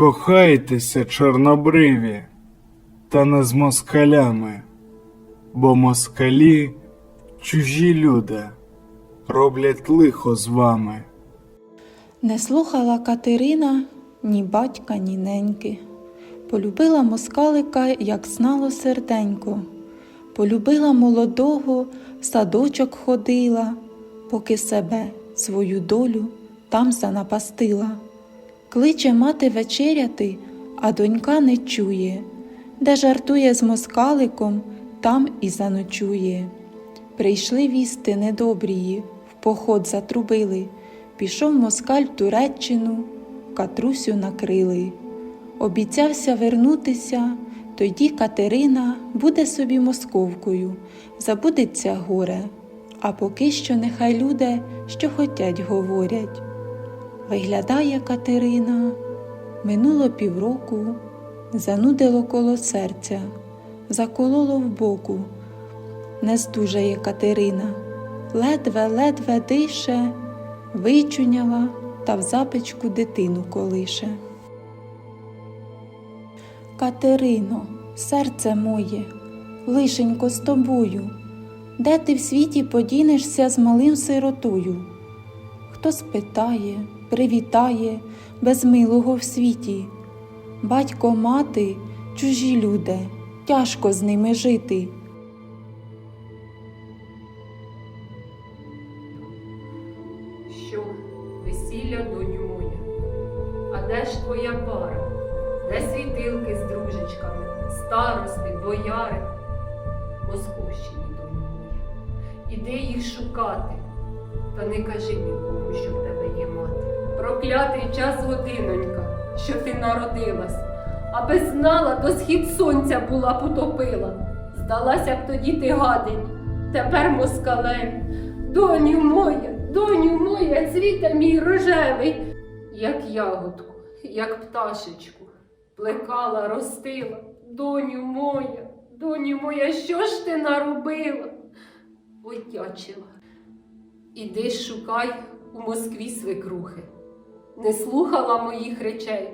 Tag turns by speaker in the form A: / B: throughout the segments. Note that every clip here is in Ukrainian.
A: Кохайтеся, чорнобриві, та не з москалями, бо москалі чужі люди роблять лихо з вами.
B: Не слухала Катерина ні батька, ні неньки. Полюбила москалика, як знало серденько. Полюбила молодого, в садочок ходила, поки себе, свою долю там занапастила. Кличе мати вечеряти, а донька не чує, де жартує з москаликом, там і заночує. Прийшли вісти недобрії, в поход затрубили. Пішов москаль в Туреччину, Катрусю накрили. Обіцявся вернутися, тоді Катерина буде собі московкою, забудеться горе, а поки що нехай люди, що хотять, говорять. Виглядає Катерина, минуло півроку, занудило коло серця, закололо в боку. Не здужає Катерина, ледве-ледве дише, вичуняла та в запечку дитину колише. Катерино, серце моє, лишенько з тобою, де ти в світі подінешся з малим сиротою? Хто спитає, привітає без милого в світі? Батько, мати, чужі люди, тяжко з ними жити.
C: Що, весілля, доню моя? А де ж твоя пара? Де світилки з дружечками, старости, бояри? Московщині, доню моя. Іди їх шукати, та не кажи нікому, що в тебе. Проклятий час годинонька, що ти народилась, аби знала, до схід сонця була потопила. Здалася б тоді ти гадень, тепер москалем. Доню моя, доню моя, цвіта мій рожевий, як ягодку, як пташечку, плекала, ростила, доню моя, доню моя, що ж ти наробила? Одячила. Іди шукай у Москві свекрухи. Не слухала моїх речей,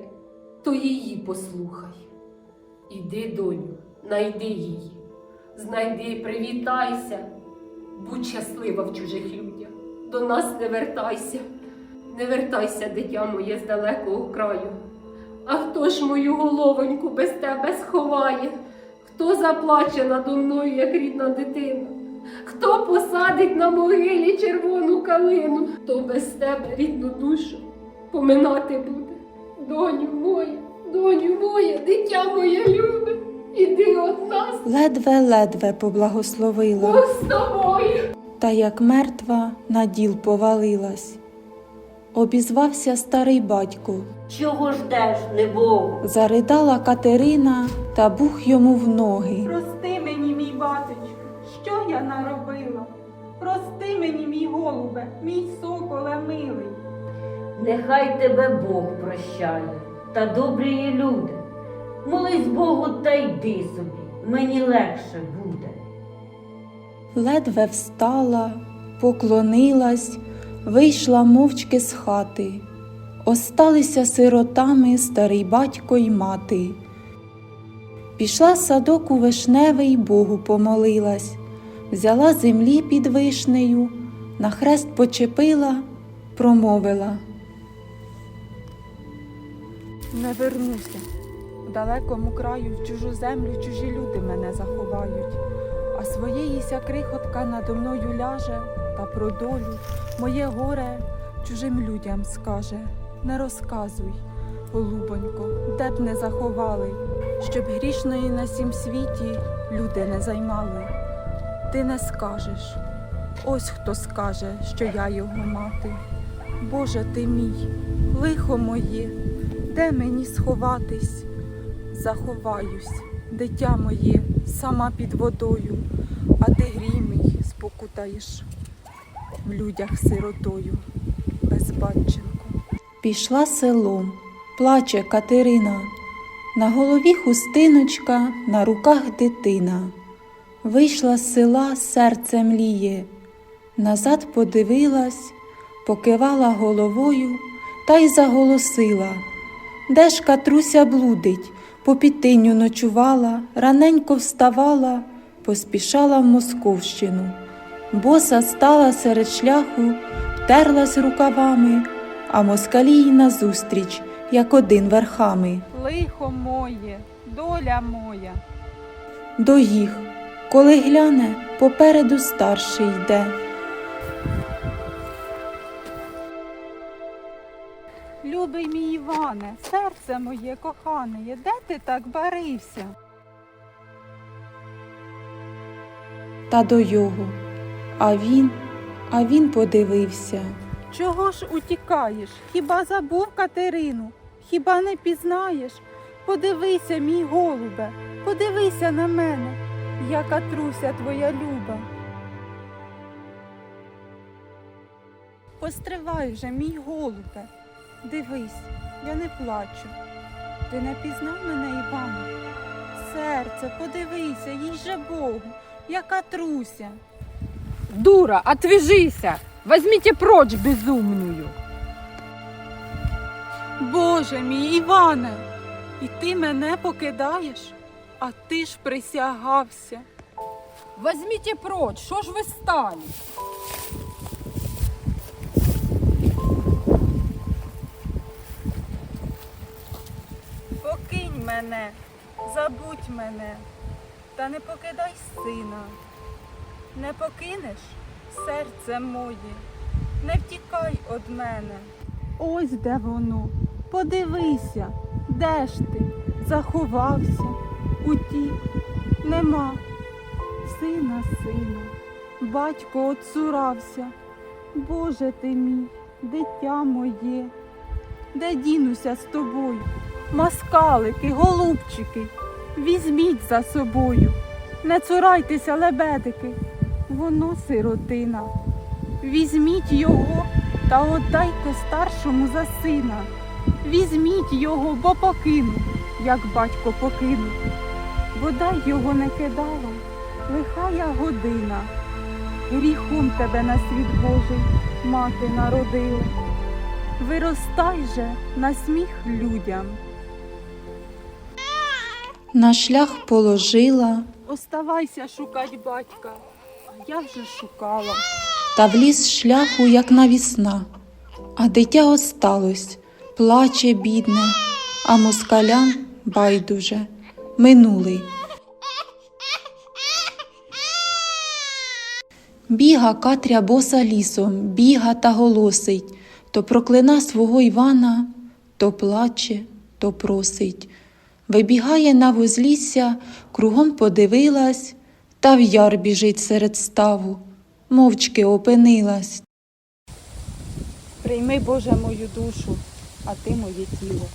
C: то її послухай. Іди, доню, найди її, знайди, привітайся. Будь щаслива в чужих людях, до нас не вертайся, не вертайся, дитя моє, з далекого краю. А хто ж мою головоньку без тебе сховає? Хто заплаче надо мною, як рідна дитина? Хто посадить на могилі червону калину, хто без тебе рідну душу поминати буде? Доню моя, доню моя, дитя моє любе, іди от нас,
B: Ледве-ледве поблагословила.
C: З тобою.
B: та як мертва на діл повалилась. Обізвався старий батько,
D: Чого ждеш, небогу?
B: заридала Катерина та бух йому в ноги.
E: Прости мені, мій батечку, що я наробила? Прости мені, мій голубе, мій соколе милий.
D: Нехай тебе Бог прощає, та добрі люди. Молись Богу та йди собі, мені легше буде.
B: Ледве встала, поклонилась, вийшла мовчки з хати. Осталися сиротами старий батько й мати. Пішла садок у вишневий, Богу помолилась, взяла землі під вишнею, на хрест почепила, промовила. Не вернуся. В далекому краю, в чужу землю, чужі люди мене заховають, а своєїся крихотка надо мною ляже, та про долю моє горе чужим людям скаже. Не розказуй, голубонько, де б не заховали, щоб грішної на сім світі люди не займали. Ти не скажеш, ось хто скаже, що я його мати. Боже ти мій, лихо моє, де мені сховатись? Заховаюсь, дитя моє, сама під водою, а ти грій мій спокутаєш в людях сиротою, безбатченко. Пішла селом, плаче Катерина, на голові хустиночка, на руках дитина. Вийшла з села, серце мліє, назад подивилась, покивала головою та й заголосила. Де ж катруся блудить, по підтиню ночувала, раненько вставала, поспішала в Московщину. Боса стала серед шляху, терлась рукавами, а москалі їй назустріч, як один верхами.
E: Лихо моє, доля моя.
B: До їх, коли гляне, попереду старший йде.
E: Любий мій Іване, серце моє кохане, де ти так барився?
B: та до його. А він, а він подивився.
E: Чого ж утікаєш? Хіба забув Катерину? Хіба не пізнаєш? Подивися, мій голубе, подивися на мене, яка труся твоя люба. Постривай вже, мій голубе, дивись, я не плачу. Ти не пізнав мене, Іване? Серце, подивися, їй же Богу, яка труся.
C: Дура, отвяжися! Возьмите прочь безумную!
E: Боже мій Іване, і ти мене покидаєш, а ти ж присягався.
C: Возьмите прочь, що ж ви стали?
E: Мене, забудь мене, та не покидай сина. Не покинеш серце моє, не втікай од мене. Ось де воно. Подивися, де ж ти? Заховався, утік, нема. Сина, сина, батько отцурався. Боже ти мій, дитя моє, де дінуся з тобою? Москалики, голубчики, візьміть за собою, не цурайтеся, лебедики, воно сиротина. Візьміть його та отдайте старшому за сина. Візьміть його, бо покину, як батько покинув. Бодай його не кидала, лиха я година. Гріхом тебе на світ Божий мати народила. Виростай же на сміх людям.
B: На шлях положила,
E: Оставайся шукать батька, а я вже шукала.
B: та в ліс шляху, як навісна. А дитя осталось, плаче бідне, а москалям байдуже, минулий. Біга Катря боса лісом, біга та голосить, то проклина свого Івана, то плаче, то просить. Вибігає на возлісся, кругом подивилась, та в яр біжить серед ставу, мовчки опинилась.
E: Прийми, Боже, мою душу, а ти моє тіло.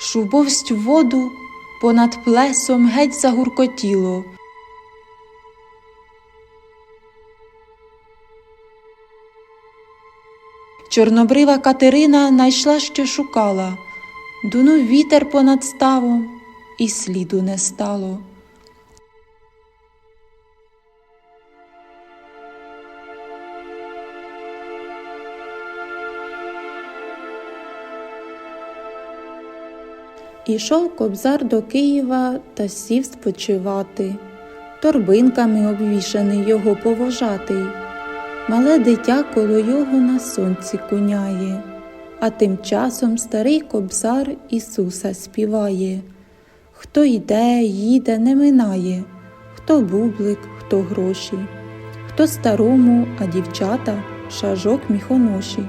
B: Шубовсть в воду понад плесом геть загуркотіло. Чорнобрива Катерина найшла, що шукала, дунув вітер понад ставом, і сліду не стало. Ішов кобзар до Києва та сів спочивати, торбинками обвішаний його повожатий. Мале дитя коло його на сонці куняє, а тим часом старий кобзар Ісуса співає. Хто йде, їде, не минає, хто бублик, хто гроші, хто старому, а дівчата шажок міхоноші.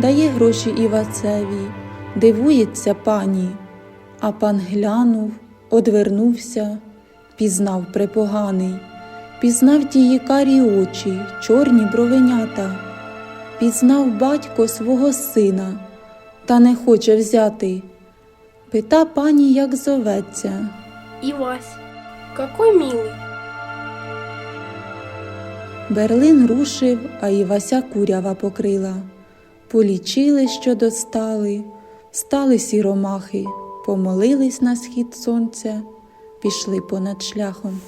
B: Дає гроші Івацеві, дивується пані, а пан глянув, одвернувся, пізнав препоганий, пізнав тії карі очі, чорні бровенята, пізнав батько свого сина, та не хоче взяти. Пита пані, як зоветься.
F: Ивась, какой милый.
B: Берлин рушив, а Івася курява покрила. Полічили, що достали, стали сіромахи, помолились на схід сонця, пішли понад шляхом.